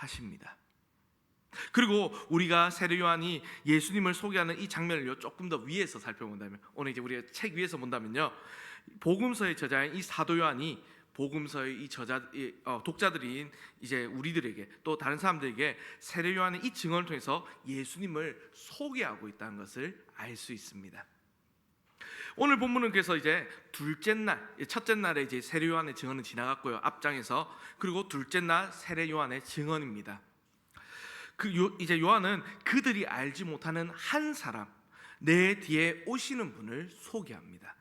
하십니다. 그리고 우리가 세례 요한이 예수님을 소개하는 이 장면을요 조금 더 위에서 살펴본다면 오늘 이제 우리가 책 위에서 본다면요 복음서의 저자인 이 사도 요한이 복음서의 이 저자 이, 어, 독자들인 이제 우리들에게 또 다른 사람들에게 세례 요한의 이 증언을 통해서 예수님을 소개하고 있다는 것을 알 수 있습니다. 오늘 본문은 그래서 이제 둘째 날, 첫째 날에 이제 세례 요한의 증언은 지나갔고요 앞장에서 그리고 둘째 날 세례 요한의 증언입니다. 그 요, 이제 요한은 그들이 알지 못하는 한 사람 내 뒤에 오시는 분을 소개합니다.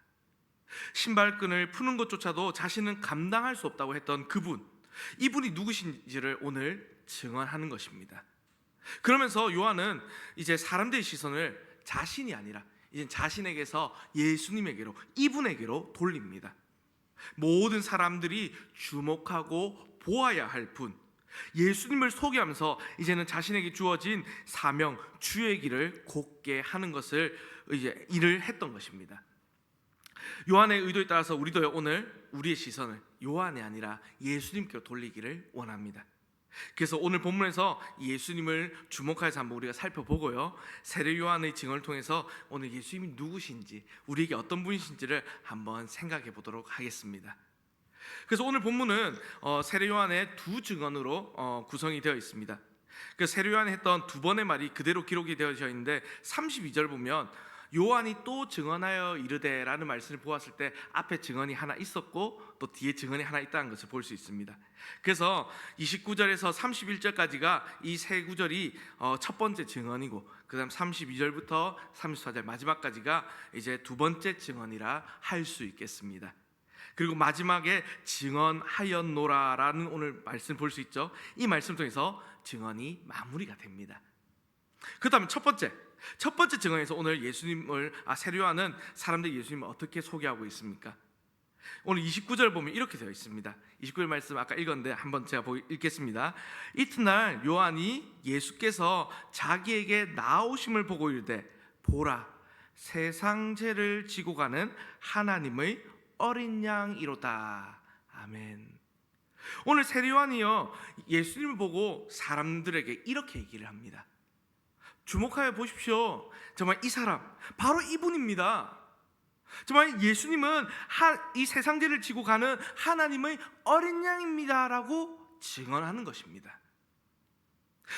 신발끈을 푸는 것조차도 자신은 감당할 수 없다고 했던 그분 이분이 누구신지를 오늘 증언하는 것입니다. 그러면서 요한은 이제 사람들의 시선을 자신이 아니라 이제 자신에게서 예수님에게로 이분에게로 돌립니다. 모든 사람들이 주목하고 보아야 할 분, 예수님을 소개하면서 이제는 자신에게 주어진 사명, 주의 길을 곧게 하는 것을 이제 일을 했던 것입니다. 요한의 의도에 따라서 우리도 오늘 우리의 시선을 요한이 아니라 예수님께로 돌리기를 원합니다. 그래서 오늘 본문에서 예수님을 주목해서 한번 우리가 살펴보고요. 세례 요한의 증언을 통해서 오늘 예수님이 누구신지, 우리에게 어떤 분이신지를 한번 생각해 보도록 하겠습니다. 그래서 오늘 본문은 어, 세례 요한의 두 증언으로 어, 구성이 되어 있습니다. 그 세례 요한이 했던 두 번의 말이 그대로 기록이 되어져 있는데 32절 보면 요한이 또 증언하여 이르되라는 말씀을 보았을 때 앞에 증언이 하나 있었고 또 뒤에 증언이 하나 있다는 것을 볼 수 있습니다. 그래서 29절에서 31절까지가 이 세 구절이 어, 첫 번째 증언이고 그다음 32절부터 34절 마지막까지가 이제 두 번째 증언이라 할 수 있겠습니다. 그리고 마지막에 증언하였노라라는 오늘 말씀 볼 수 있죠. 이 말씀 통해서 증언이 마무리가 됩니다. 그다음에 첫 번째 첫 번째 증언에서 오늘 예수님을 아 세례요한은 사람들이 예수님을 어떻게 소개하고 있습니까? 오늘 29절 보면 이렇게 되어 있습니다. 29절 말씀 아까 읽었는데 한번 제가 읽겠습니다. 이튿날 요한이 예수께서 자기에게 나오심을 보고 이르되 보라 세상 죄를 지고 가는 하나님의 어린 양이로다. 아멘. 오늘 세례 요한이요 예수님을 보고 사람들에게 이렇게 얘기를 합니다. 주목하여 보십시오. 정말 이 사람 바로 이분입니다. 정말 예수님은 하, 이 세상죄를 지고 가는 하나님의 어린 양입니다라고 증언하는 것입니다.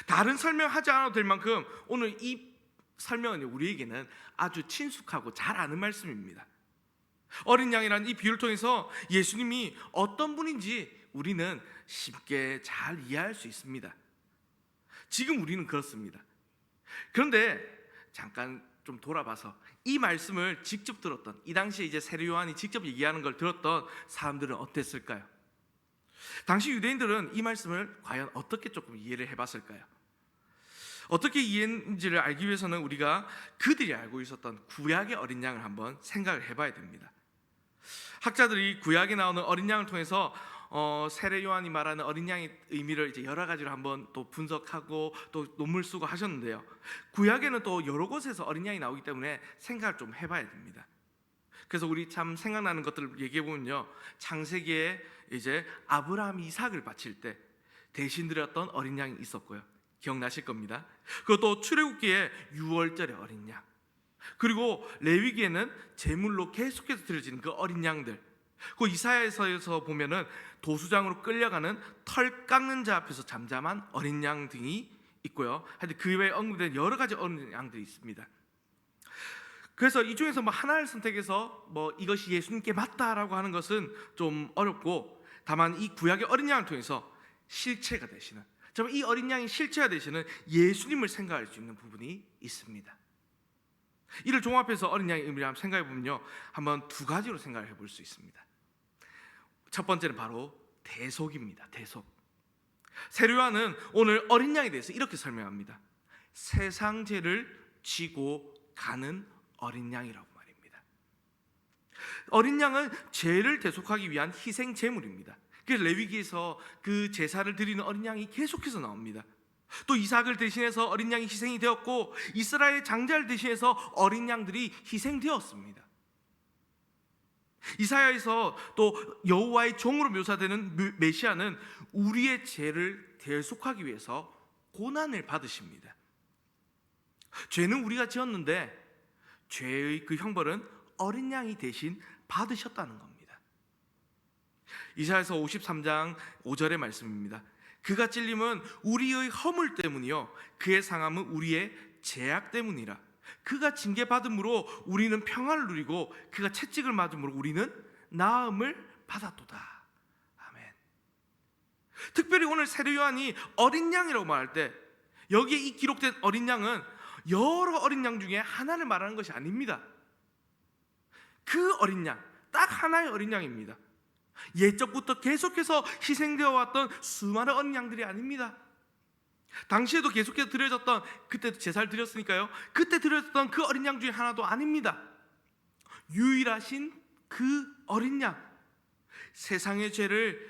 다른 설명하지 않아도 될 만큼 오늘 이 설명은 우리에게는 아주 친숙하고 잘 아는 말씀입니다. 어린 양이라는 이 비유를 통해서 예수님이 어떤 분인지 우리는 쉽게 잘 이해할 수 있습니다. 지금 우리는 그렇습니다. 그런데 잠깐 좀 돌아봐서 이 말씀을 직접 들었던 이 당시에 이제 세례 요한이 직접 얘기하는 걸 들었던 사람들은 어땠을까요? 당시 유대인들은 이 말씀을 과연 어떻게 조금 이해를 해봤을까요? 어떻게 이해했는지를 알기 위해서는 우리가 그들이 알고 있었던 구약의 어린 양을 한번 생각을 해봐야 됩니다. 학자들이 구약에 나오는 어린 양을 통해서 어, 세례 요한이 말하는 어린 양의 의미를 이제 여러 가지로 한번 또 분석하고 또 논문 쓰고 하셨는데요. 구약에는 또 여러 곳에서 어린 양이 나오기 때문에 생각을 좀 해봐야 됩니다. 그래서 우리 참 생각나는 것들을 얘기해 보면요, 창세기에 이제 아브라함이 이삭을 바칠 때 대신 드렸던 어린 양이 있었고요. 기억나실 겁니다. 그것도 출애굽기에 6월절의 어린 양. 그리고 레위기에는 제물로 계속해서 드려지는 그 어린 양들. 그 이사야에서 보면은 도수장으로 끌려가는 털 깎는 자 앞에서 잠잠한 어린 양 등이 있고요. 하여튼 그 외에 언급된 여러 가지 어린 양들이 있습니다. 그래서 이 중에서 뭐 하나를 선택해서 뭐 이것이 예수님께 맞다라고 하는 것은 좀 어렵고 다만 이 구약의 어린 양을 통해서 실체가 되시는 정말 이 어린 양이 실체가 되시는 예수님을 생각할 수 있는 부분이 있습니다. 이를 종합해서 어린 양의 의미를 한번 생각해 보면요, 한번 두 가지로 생각을 해볼 수 있습니다. 첫 번째는 바로 대속입니다. 대속. 세례요한은 오늘 어린 양에 대해서 이렇게 설명합니다. 세상 죄를 지고 가는 어린 양이라고 말입니다. 어린 양은 죄를 대속하기 위한 희생 제물입니다. 그래서 레위기에서 그 제사를 드리는 어린 양이 계속해서 나옵니다. 또 이삭을 대신해서 어린 양이 희생이 되었고 이스라엘 장자를 대신해서 어린 양들이 희생되었습니다. 이사야에서 또 여호와의 종으로 묘사되는 메시아는 우리의 죄를 대속하기 위해서 고난을 받으십니다. 죄는 우리가 지었는데 죄의 그 형벌은 어린 양이 대신 받으셨다는 겁니다. 이사야서 53장 5절의 말씀입니다. 그가 찔림은 우리의 허물 때문이요 그의 상함은 우리의 죄악 때문이라. 그가 징계 받음으로 우리는 평화를 누리고 그가 채찍을 맞음으로 우리는 나음을 받았도다. 아멘. 특별히 오늘 세례 요한이 어린 양이라고 말할 때 여기에 이 기록된 어린 양은 여러 어린 양 중에 하나를 말하는 것이 아닙니다. 그 어린 양, 딱 하나의 어린 양입니다. 옛적부터 계속해서 희생되어 왔던 수많은 어린 양들이 아닙니다. 당시에도 계속해서 드려졌던 그때도 제사를 드렸으니까요. 그때 드려졌던 그 어린 양 중에 하나도 아닙니다. 유일하신 그 어린 양, 세상의 죄를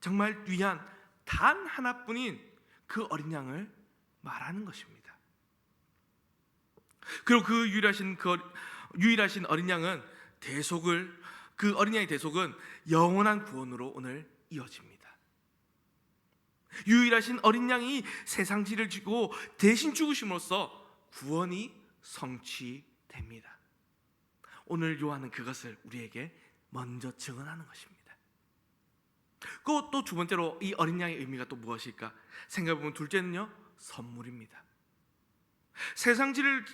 정말 위한 단 하나뿐인 그 어린 양을 말하는 것입니다. 그리고 그 유일하신 그 어- 유일하신 어린 양은 대속을 그 어린 양의 대속은 영원한 구원으로 오늘 이어집니다. 유일하신 어린 양이 세상 지를 지고 대신 죽으심으로써 구원이 성취됩니다. 오늘 요한은 그것을 우리에게 먼저 증언하는 것입니다. 그또두 번째로 이 어린 양의 의미가 또 무엇일까? 생각해 보면 둘째는요 선물입니다. 세상 지를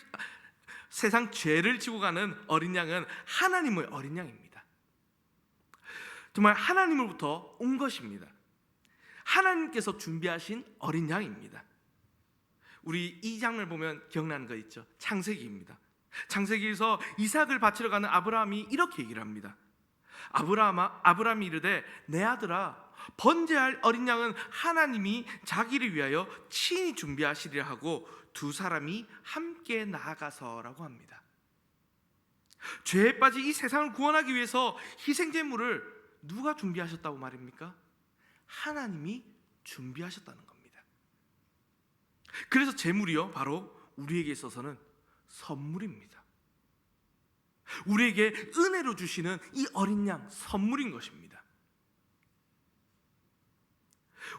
세상 죄를 지고 가는 어린 양은 하나님의 어린 양입니다. 정말 하나님으로부터 온 것입니다. 하나님께서 준비하신 어린 양입니다. 우리 이 장면을 보면 기억나는 거 있죠? 창세기입니다. 창세기에서 이삭을 바치러 가는 아브라함이 이렇게 얘기를 합니다. 아브라함아 아브라함이 이르되 내 아들아 번제할 어린 양은 하나님이 자기를 위하여 친히 준비하시리라 하고 두 사람이 함께 나아가서라고 합니다. 죄에 빠진 이 세상을 구원하기 위해서 희생 제물을 누가 준비하셨다고 말입니까? 하나님이 준비하셨다는 겁니다. 그래서 제물이요 바로 우리에게 있어서는 선물입니다. 우리에게 은혜로 주시는 이 어린 양 선물인 것입니다.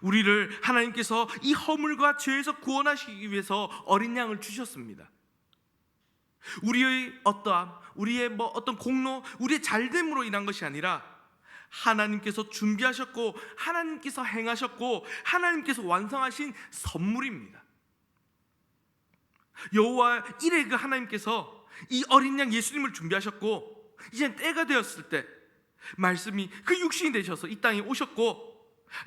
우리를 하나님께서 이 허물과 죄에서 구원하시기 위해서 어린 양을 주셨습니다. 우리의 어떠함, 우리의 뭐 어떤 공로, 우리의 잘됨으로 인한 것이 아니라 하나님께서 준비하셨고 하나님께서 행하셨고 하나님께서 완성하신 선물입니다. 여호와 이레 그 하나님께서 이 어린 양 예수님을 준비하셨고 이제 때가 되었을 때 말씀이 그 육신이 되셔서 이 땅에 오셨고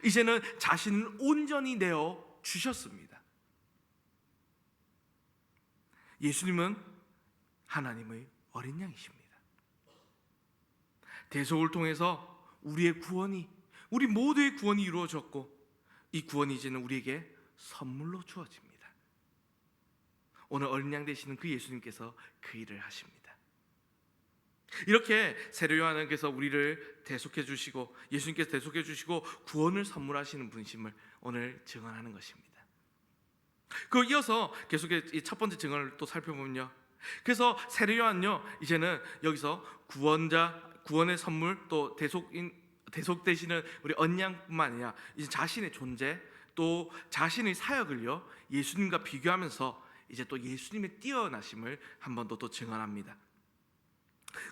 이제는 자신을 온전히 내어 주셨습니다. 예수님은 하나님의 어린 양이십니다. 대속을 통해서 우리의 구원이 우리 모두의 구원이 이루어졌고 이 구원이 이제는 우리에게 선물로 주어집니다. 오늘 어린 양 되시는 그 예수님께서 그 일을 하십니다. 이렇게 세례 요한께서 우리를 대속해 주시고 예수님께서 대속해 주시고 구원을 선물하시는 분심을 오늘 증언하는 것입니다. 그 이어서 계속해 이첫 번째 증언을 또 살펴보면요. 그래서 세례 요한요 이제는 여기서 구원자 구원의 선물 또 대속인 대속 되시는 우리 언양뿐만 아니라 이제 자신의 존재 또 자신의 사역을요 예수님과 비교하면서 이제 또 예수님의 뛰어나심을 한 번 더 또 증언합니다.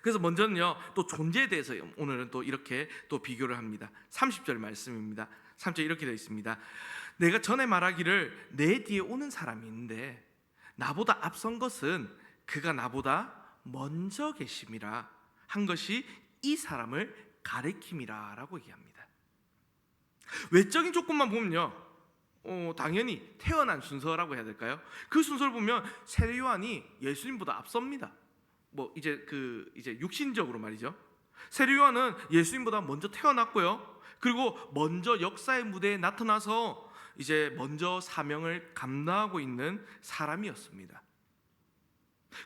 그래서 먼저는요 또 존재에 대해서 오늘은 또 이렇게 또 비교를 합니다. 30절 말씀입니다. 3절 이렇게 되어 있습니다. 내가 전에 말하기를 내 뒤에 오는 사람이 있는데 나보다 앞선 것은 그가 나보다 먼저 계심이라 한 것이 이 사람을 가리킴이라라고 얘기합니다. 외적인 조건만 보면요, 어, 당연히 태어난 순서라고 해야 될까요? 그 순서를 보면 세례 요한이 예수님보다 앞섭니다. 뭐 이제 그 이제 육신적으로 말이죠. 세례 요한은 예수님보다 먼저 태어났고요. 그리고 먼저 역사의 무대에 나타나서 이제 먼저 사명을 감당하고 있는 사람이었습니다.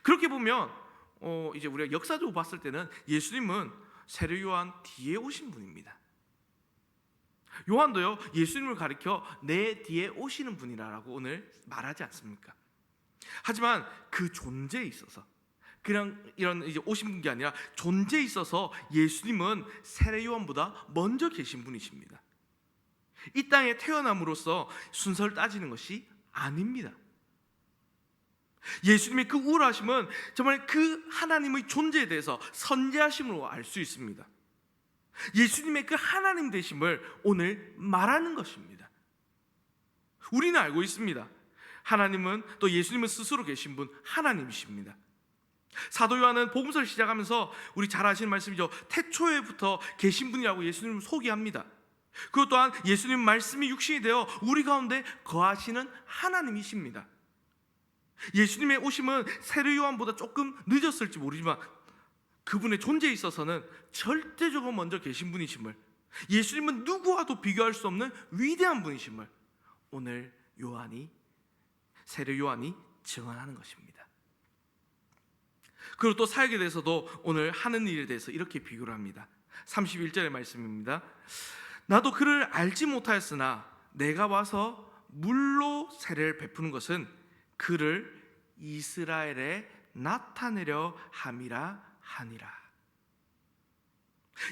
그렇게 보면 어 이제 우리가 역사적으로 봤을 때는 예수님은 세례 요한 뒤에 오신 분입니다. 요한도요 예수님을 가리켜 내 뒤에 오시는 분이라고 오늘 말하지 않습니까? 하지만 그 존재에 있어서 그냥 이런 이제 오신 분이 아니라 존재에 있어서 예수님은 세례 요한보다 먼저 계신 분이십니다. 이 땅에 태어남으로써 순서를 따지는 것이 아닙니다. 예수님의 그 우월하심은 정말 그 하나님의 존재에 대해서 선재하심으로 알 수 있습니다. 예수님의 그 하나님 되심을 오늘 말하는 것입니다. 우리는 알고 있습니다. 하나님은 또 예수님은 스스로 계신 분 하나님이십니다. 사도 요한은 복음서를 시작하면서 우리 잘 아시는 말씀이죠. 태초에부터 계신 분이라고 예수님을 소개합니다. 그것 또한 예수님 말씀이 육신이 되어 우리 가운데 거하시는 하나님이십니다. 예수님의 오심은 세례 요한보다 조금 늦었을지 모르지만 그분의 존재에 있어서는 절대적으로 먼저 계신 분이심을 예수님은 누구와도 비교할 수 없는 위대한 분이심을 오늘 요한이 세례 요한이 증언하는 것입니다. 그리고 또 사역에 대해서도 오늘 하는 일에 대해서 이렇게 비교를 합니다. 31절의 말씀입니다. 나도 그를 알지 못하였으나 내가 와서 물로 세례를 베푸는 것은 그를 이스라엘에 나타내려 함이라 하니라.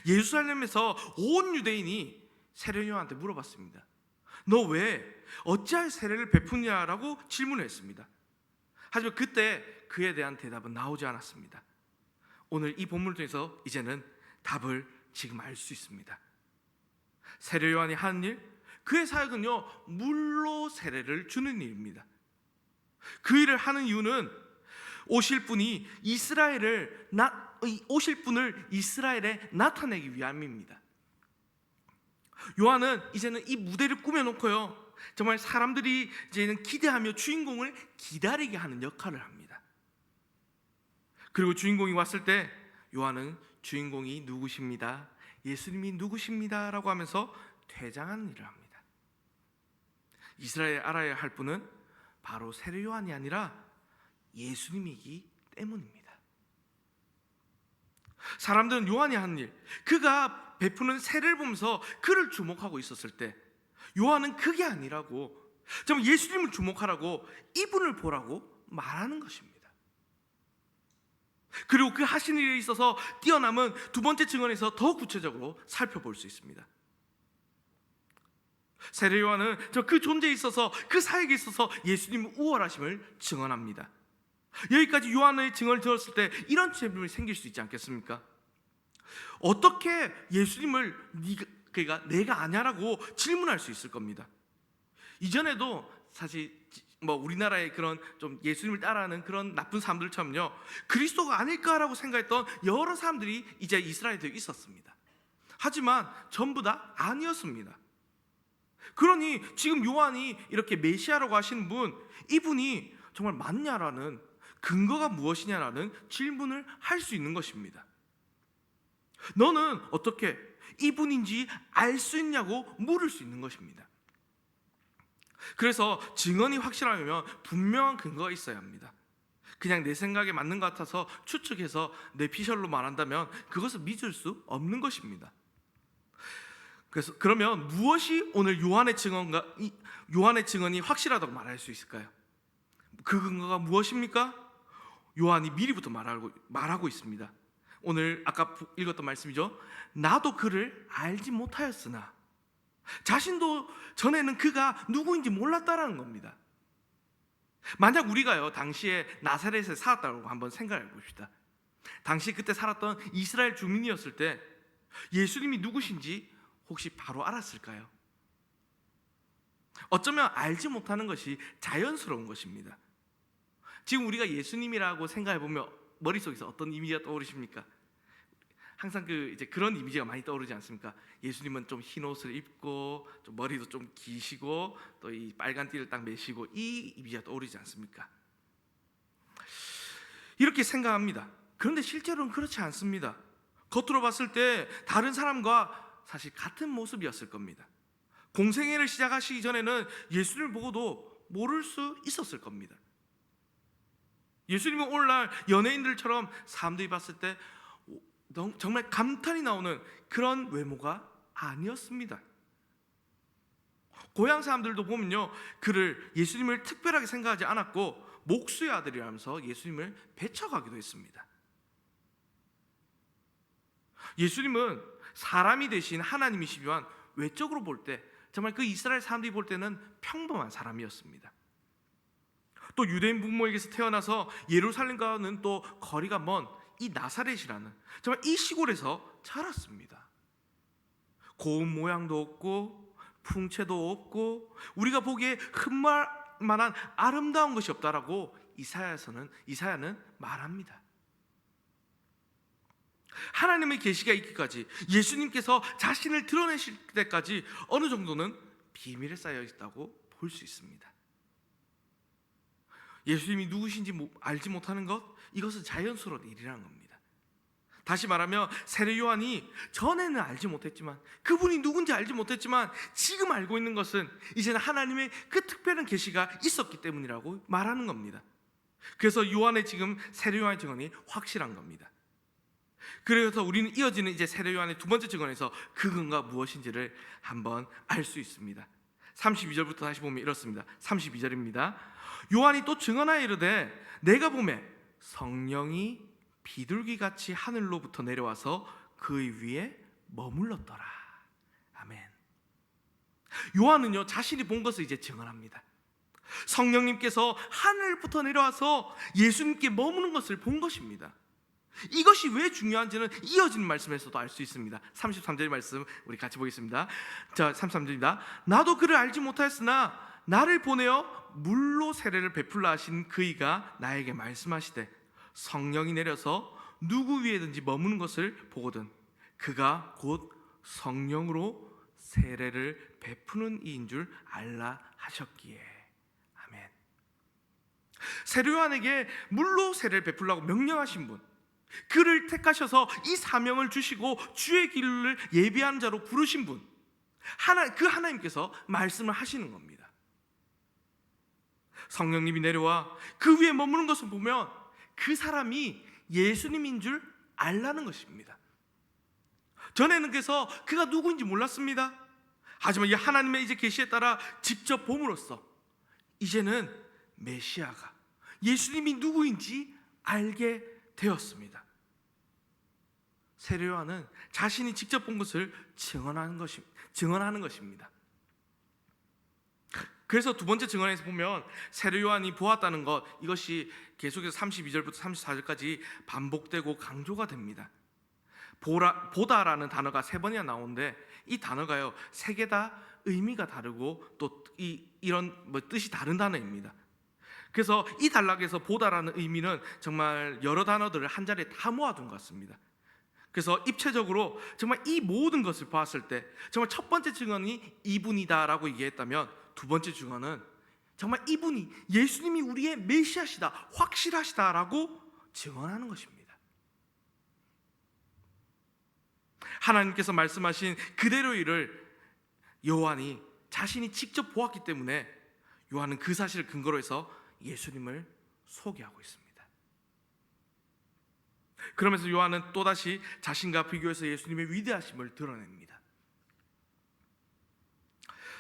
예루살렘에서 온 유대인이 세례 요한한테 물어봤습니다. 너 왜 어찌할 세례를 베푸냐라고 질문했습니다. 하지만 그때 그에 대한 대답은 나오지 않았습니다. 오늘 이 본문을 통해서 이제는 답을 지금 알 수 있습니다. 세례 요한이 하는 일, 그의 사역은요 물로 세례를 주는 일입니다. 그 일을 하는 이유는 오실 분이 이스라엘을 나, 오실 분을 이스라엘에 나타내기 위함입니다. 요한은 이제는 이 무대를 꾸며놓고요. 정말 사람들이 이제는 기대하며 주인공을 기다리게 하는 역할을 합니다. 그리고 주인공이 왔을 때 요한은 주인공이 누구십니다. 예수님이 누구십니다라고 하면서 퇴장하는 일을 합니다. 이스라엘 알아야 할 분은 바로 세례 요한이 아니라 예수님이기 때문입니다. 사람들은 요한이 하는 일, 그가 베푸는 세례를 보면서 그를 주목하고 있었을 때 요한은 그게 아니라고 정 예수님을 주목하라고 이분을 보라고 말하는 것입니다. 그리고 그 하신 일에 있어서 뛰어남은 두 번째 증언에서 더 구체적으로 살펴볼 수 있습니다. 세례 요한은 저그 존재에 있어서 그 사역에 있어서 예수님 우월하심을 증언합니다. 여기까지 요한의 증언을 들었을 때 이런 질문이 생길 수 있지 않겠습니까? 어떻게 예수님을 네가 그러니까 내가 아냐라고 질문할 수 있을 겁니다. 이전에도 사실 뭐 우리나라의 그런 좀 예수님을 따라하는 그런 나쁜 사람들처럼요 그리스도가 아닐까라고 생각했던 여러 사람들이 이제 이스라엘에 있었습니다. 하지만 전부 다 아니었습니다. 그러니 지금 요한이 이렇게 메시아라고 하시는 분 이분이 정말 맞냐라는 근거가 무엇이냐라는 질문을 할 수 있는 것입니다. 너는 어떻게 이분인지 알 수 있냐고 물을 수 있는 것입니다. 그래서 증언이 확실하면 분명한 근거가 있어야 합니다. 그냥 내 생각에 맞는 것 같아서 추측해서 내 피셜로 말한다면 그것을 믿을 수 없는 것입니다. 그래서 그러면 무엇이 오늘 요한의 증언과 요한의 증언이 확실하다고 말할 수 있을까요? 그 근거가 무엇입니까? 요한이 미리부터 말하고 말하고 있습니다. 오늘 아까 읽었던 말씀이죠. 나도 그를 알지 못하였으나 자신도 전에는 그가 누구인지 몰랐다라는 겁니다. 만약 우리가요 당시에 나사렛에 살았다고 한번 생각해 봅시다. 당시 그때 살았던 이스라엘 주민이었을 때 예수님이 누구신지 혹시 바로 알았을까요? 어쩌면 알지 못하는 것이 자연스러운 것입니다. 지금 우리가 예수님이라고 생각해 보면 머릿속에서 어떤 이미지가 떠오르십니까? 항상 그 이제 그런 이미지가 많이 떠오르지 않습니까? 예수님은 좀 흰 옷을 입고 좀 머리도 좀 기시고 또 이 빨간 띠를 딱 매시고 이 이미지가 떠오르지 않습니까? 이렇게 생각합니다. 그런데 실제로는 그렇지 않습니다. 겉으로 봤을 때 다른 사람과 사실 같은 모습이었을 겁니다. 공생애를 시작하시기 전에는 예수님을 보고도 모를 수 있었을 겁니다. 예수님은 오늘날 연예인들처럼 사람들이 봤을 때 정말 감탄이 나오는 그런 외모가 아니었습니다. 고향 사람들도 보면요, 그를 예수님을 특별하게 생각하지 않았고 목수의 아들이라면서 예수님을 배척하기도 했습니다. 예수님은 사람이 되신 하나님이시지만 외적으로 볼 때 정말 그 이스라엘 사람들이 볼 때는 평범한 사람이었습니다. 또 유대인 부모에게서 태어나서 예루살렘과는 또 거리가 먼 이 나사렛이라는 정말 이 시골에서 자랐습니다. 고운 모양도 없고 풍채도 없고 우리가 보기에 흠말 만한 아름다운 것이 없다라고 이사야서는 이사야는 말합니다. 하나님의 계시가 있기까지 예수님께서 자신을 드러내실 때까지 어느 정도는 비밀에 쌓여 있다고 볼 수 있습니다. 예수님이 누구신지 모- 알지 못하는 것 이것은 자연스러운 일이라는 겁니다. 다시 말하면 세례 요한이 전에는 알지 못했지만 그분이 누군지 알지 못했지만 지금 알고 있는 것은 이제는 하나님의 그 특별한 계시가 있었기 때문이라고 말하는 겁니다. 그래서 요한의 지금 세례 요한의 증언이 확실한 겁니다. 그래서 우리는 이어지는 이제 세례 요한의 두 번째 증언에서 그 근거가 무엇인지를 한번 알 수 있습니다. 32절부터 다시 보면 이렇습니다. 32절입니다. 요한이 또 증언하여 이르되 내가 보매 성령이 비둘기 같이 하늘로부터 내려와서 그의 위에 머물렀더라. 아멘. 요한은요 자신이 본 것을 이제 증언합니다. 성령님께서 하늘부터 내려와서 예수님께 머무는 것을 본 것입니다. 이것이 왜 중요한지는 이어지는 말씀에서도 알 수 있습니다. 33절 말씀 우리 같이 보겠습니다. 자, 33절입니다. 나도 그를 알지 못하였으나 나를 보내어 물로 세례를 베풀라 하신 그이가 나에게 말씀하시되 성령이 내려서 누구 위에든지 머무는 것을 보거든 그가 곧 성령으로 세례를 베푸는 이인 줄 알라 하셨기에 아멘. 세례요한에게 물로 세례를 베풀라고 명령하신 분 그를 택하셔서 이 사명을 주시고 주의 길을 예비한 자로 부르신 분 하나 그 하나님께서 말씀을 하시는 겁니다. 성령님이 내려와 그 위에 머무는 것을 보면 그 사람이 예수님인 줄 알라는 것입니다. 전에는 그래서 그가 누구인지 몰랐습니다. 하지만 이 하나님의 이제 계시에 따라 직접 봄으로써 이제는 메시아가 예수님이 누구인지 알게 되었습니다. 세례요한은 자신이 직접 본 것을 증언하는 것이 증언하는 것입니다. 그래서 두 번째 증언에서 보면 세례 요한이 보았다는 것 이것이 계속해서 32절부터 34절까지 반복되고 강조가 됩니다. 보라, 보다라는 단어가 세 번이나 나오는데 이 단어가요 세 개 다 의미가 다르고 또 이 이런 뭐 뜻이 다른 단어입니다. 그래서 이 단락에서 보다라는 의미는 정말 여러 단어들을 한 자리에 다 모아둔 것 같습니다. 그래서 입체적으로 정말 이 모든 것을 보았을 때 정말 첫 번째 증언이 이분이다라고 얘기했다면 두 번째 증언은 정말 이분이 예수님이 우리의 메시아시다 확실하시다라고 증언하는 것입니다. 하나님께서 말씀하신 그대로 일을 요한이 자신이 직접 보았기 때문에 요한은 그 사실을 근거로 해서 예수님을 소개하고 있습니다. 그러면서 요한은 또다시 자신과 비교해서 예수님의 위대하심을 드러냅니다.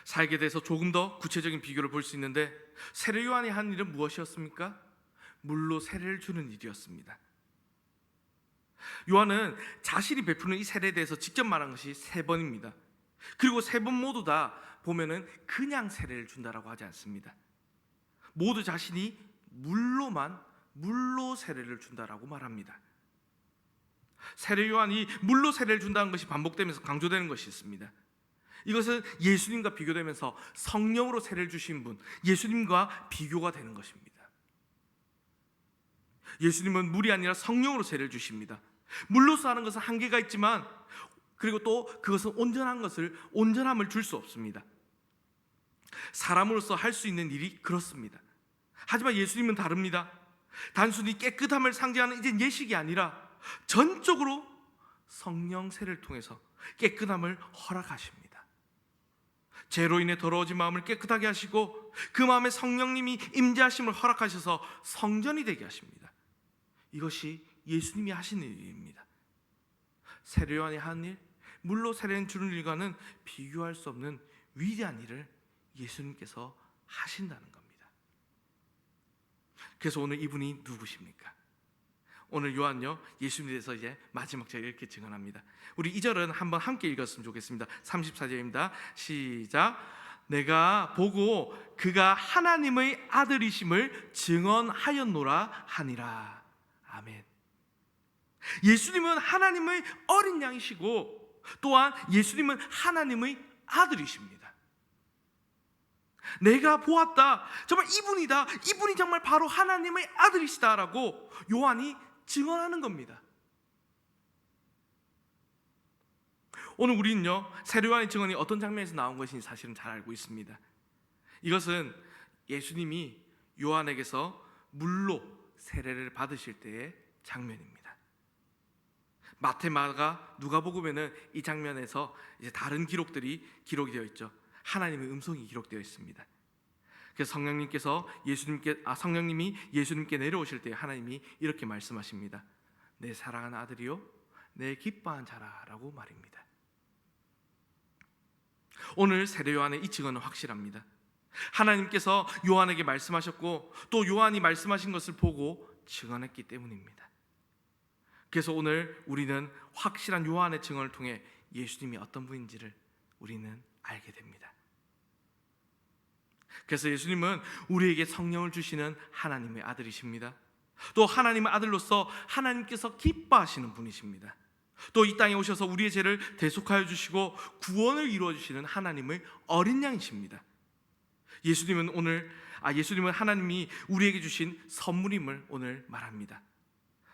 사역에 대해서 조금 더 구체적인 비교를 볼 수 있는데 세례 요한이 한 일은 무엇이었습니까? 물로 세례를 주는 일이었습니다. 요한은 자신이 베푸는 이 세례에 대해서 직접 말한 것이 세 번입니다. 그리고 세 번 모두 다 보면은 그냥 세례를 준다라고 하지 않습니다. 모두 자신이 물로만 물로 세례를 준다라고 말합니다. 세례 요한이 물로 세례를 준다는 것이 반복되면서 강조되는 것이 있습니다. 이것은 예수님과 비교되면서 성령으로 세례를 주신 분, 예수님과 비교가 되는 것입니다. 예수님은 물이 아니라 성령으로 세례를 주십니다. 물로서 하는 것은 한계가 있지만 그리고 또 그것은 온전한 것을 온전함을 줄 수 없습니다. 사람으로서 할 수 있는 일이 그렇습니다. 하지만 예수님은 다릅니다. 단순히 깨끗함을 상징하는 이제 예식이 아니라 전적으로 성령 세를 통해서 깨끗함을 허락하십니다. 죄로 인해 더러워진 마음을 깨끗하게 하시고 그 마음에 성령님이 임재하심을 허락하셔서 성전이 되게 하십니다. 이것이 예수님이 하시는 일입니다. 세례요한이 한 일, 물로 세례는 주는 일과는 비교할 수 없는 위대한 일을 예수님께서 하신다는 겁니다. 그래서 오늘 이분이 누구십니까? 오늘 요한요 예수님에 대해서 이제 마지막 절에 이렇게 증언합니다. 우리 이 절은 한번 함께 읽었으면 좋겠습니다. 34절입니다. 시작. 내가 보고 그가 하나님의 아들이심을 증언하였노라 하니라. 아멘. 예수님은 하나님의 어린 양이시고 또한 예수님은 하나님의 아들이십니다. 내가 보았다. 정말 이분이다. 이분이 정말 바로 하나님의 아들이시다라고 요한이 증언하는 겁니다. 오늘 우리는요 세례요한의 증언이 어떤 장면에서 나온 것인지 사실은 잘 알고 있습니다. 이것은 예수님이 요한에게서 물로 세례를 받으실 때의 장면입니다. 마테마가 누가복음에는 이 장면에서 이제 다른 기록들이 기록이 되어 있죠. 하나님의 음성이 기록되어 있습니다. 그래서 성령님께서 예수님께 아 성령님이 예수님께 내려오실 때 하나님이 이렇게 말씀하십니다. 내 사랑하는 아들이요, 내 기뻐한 자라라고 말입니다. 오늘 세례 요한의 이 증언은 확실합니다. 하나님께서 요한에게 말씀하셨고 또 요한이 말씀하신 것을 보고 증언했기 때문입니다. 그래서 오늘 우리는 확실한 요한의 증언을 통해 예수님이 어떤 분인지를 우리는 알게 됩니다. 그래서 예수님은 우리에게 성령을 주시는 하나님의 아들이십니다. 또 하나님의 아들로서 하나님께서 기뻐하시는 분이십니다. 또 이 땅에 오셔서 우리의 죄를 대속하여 주시고 구원을 이루어 주시는 하나님의 어린 양이십니다. 예수님은 오늘 아 예수님은 하나님이 우리에게 주신 선물임을 오늘 말합니다.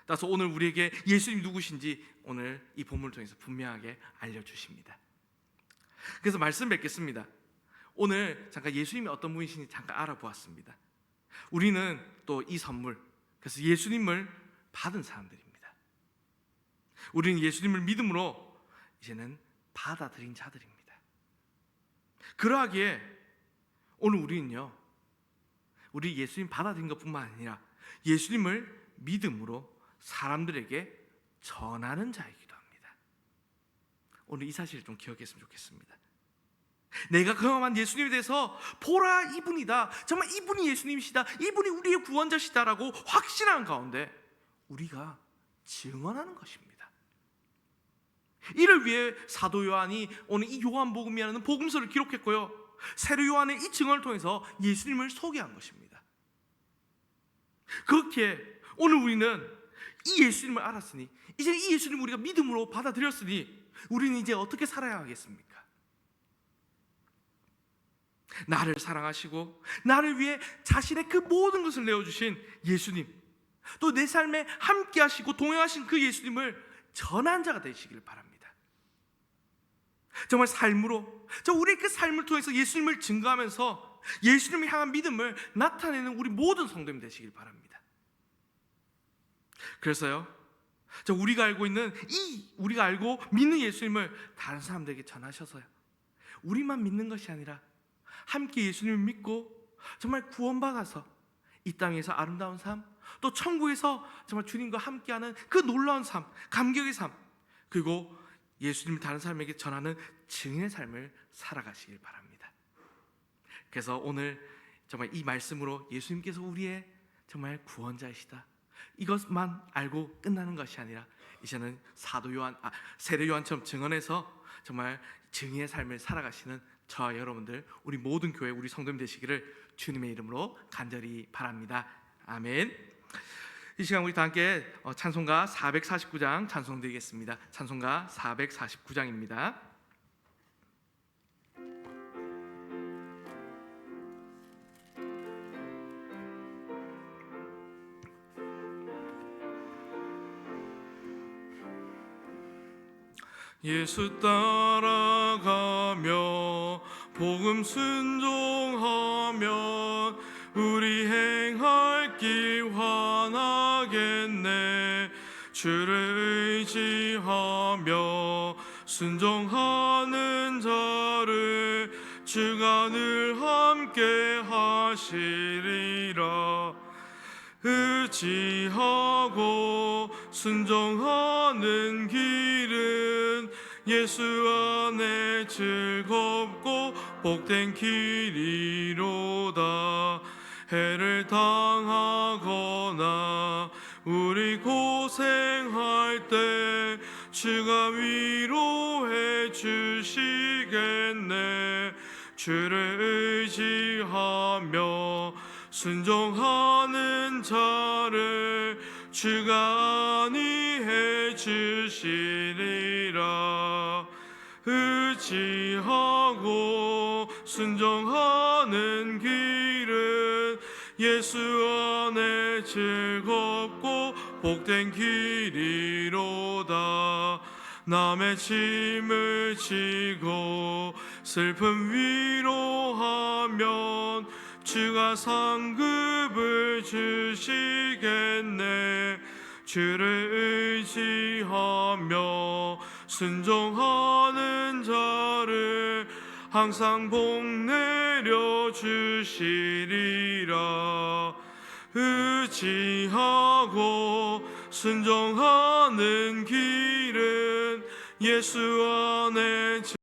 따라서 오늘 우리에게 예수님 누구신지 오늘 이 본문을 통해서 분명하게 알려 주십니다. 그래서 말씀 뵙겠습니다. 오늘 잠깐 예수님이 어떤 분이신지 잠깐 알아보았습니다. 우리는 또 이 선물, 그래서 예수님을 받은 사람들입니다. 우리는 예수님을 믿음으로 이제는 받아들인 자들입니다. 그러하기에 오늘 우리는요, 우리 예수님 받아들인 것뿐만 아니라 예수님을 믿음으로 사람들에게 전하는 자이기도 합니다. 오늘 이 사실을 좀 기억했으면 좋겠습니다. 내가 경험한 예수님에 대해서 보라 이분이다. 정말 이분이 예수님이시다. 이분이 우리의 구원자시다라고 확신하는 가운데 우리가 증언하는 것입니다. 이를 위해 사도 요한이 오늘 이 요한복음이라는 복음서를 기록했고요. 세례 요한의 이 증언을 통해서 예수님을 소개한 것입니다. 그렇게 오늘 우리는 이 예수님을 알았으니 이제 이 예수님을 우리가 믿음으로 받아들였으니 우리는 이제 어떻게 살아야 하겠습니까? 나를 사랑하시고 나를 위해 자신의 그 모든 것을 내어 주신 예수님 또 내 삶에 함께 하시고 동행하신 그 예수님을 전한 자가 되시기를 바랍니다. 정말 삶으로 저 우리의 그 삶을 통해서 예수님을 증거하면서 예수님을 향한 믿음을 나타내는 우리 모든 성도님 되시길 바랍니다. 그래서요. 저 우리가 알고 있는 이 우리가 알고 믿는 예수님을 다른 사람들에게 전하셔서요. 우리만 믿는 것이 아니라 함께 예수님을 믿고 정말 구원받아서 이 땅에서 아름다운 삶, 또 천국에서 정말 주님과 함께하는 그 놀라운 삶, 감격의 삶, 그리고 예수님을 다른 사람에게 전하는 증인의 삶을 살아가시길 바랍니다. 그래서 오늘 정말 이 말씀으로 예수님께서 우리의 정말 구원자이시다. 이것만 알고 끝나는 것이 아니라 이제는 사도 요한, 아, 세례 요한처럼 증언해서 정말 증인의 삶을 살아가시는 저와 여러분들, 우리 모든 교회, 우리 성도님 되시기를 주님의 이름으로 간절히 바랍니다. 아멘. 이 시간 우리 다 함께 어, 찬송가 449장 찬송 드리겠습니다. 찬송가 449장입니다. 예수 따라가며 복음 순종하면 우리 행할 길 환하겠네. 주를 의지하며 순종하는 자를 늘 함께 하시리라. 의지하고 순종하는 길은 예수 안에 즐겁고 복된 길이로다. 해를 당하거나 우리 고생할 때 주가 위로해 주시겠네. 주를 의지하며 순종하는 자를 주가 안위해 주시리라 의지하고 순종하는 길은 예수 안에 즐겁고 복된 길이로다. 남의 짐을 지고 슬픔 위로하면 주가 상급을 주시겠네. 주를 의지하며 순종하는 자를 항상 복 내려 주시리라. 의지하고 순종하는 길은 예수 안에